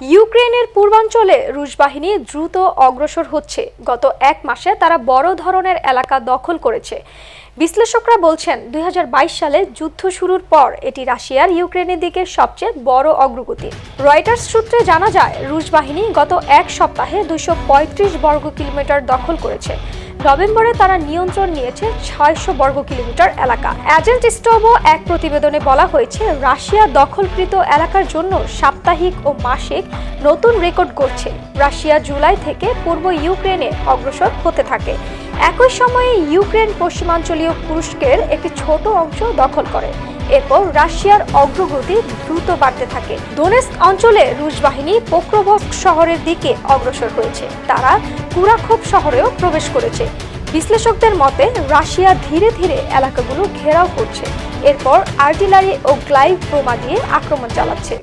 ইউক্রেনের পূর্বাঞ্চলে রুশ বাহিনী দ্রুত অগ্রসর হচ্ছে। গত এক মাসে তারা বড় ধরনের এলাকা দখল করেছে। বিশ্লেষকরা বলছেন, দুই হাজার বাইশ সালে যুদ্ধ শুরুর পর এটি রাশিয়ার ইউক্রেনের দিকে সবচেয়ে বড় অগ্রগতি। রয়টার্স সূত্রে জানা যায়, রুশ বাহিনী গত এক সপ্তাহে দুশো বর্গ কিলোমিটার দখল করেছে। নভেম্বরে তারা নিয়ন্ত্রণ নিয়েছে ছয়শো বর্গ কিলোমিটার এলাকা। এজেন্ট স্টোভো এক প্রতিবেদনে বলা হয়েছে, রাশিয়া দখলকৃত এলাকার জন্য সাপ্তাহিক ও মাসিক নতুন রেকর্ড করছে রাশিয়া জুলাই থেকে পূর্ব ইউক্রেনে অগ্রসর হতে থাকে। একই সময়ে ইউক্রেন পশ্চিমাঞ্চলীয় তুরস্কের একটি ছোট অংশ দখল করে। এরপর রাশিয়ার অগ্রগতি দ্রুত বাড়তে থাকে। দোনেস্ক অঞ্চলে রুশ বাহিনী পোক্রোভস্ক শহরের দিকে অগ্রসর হয়েছে। তারা কুরাখোপ শহরেও প্রবেশ করেছে। বিশ্লেষকদের মতে, রাশিয়া ধীরে ধীরে এলাকাগুলো ঘেরাও করছে। এরপর আর্টিলারি ও গ্লাইভ বোমা দিয়ে আক্রমণ চালাচ্ছে।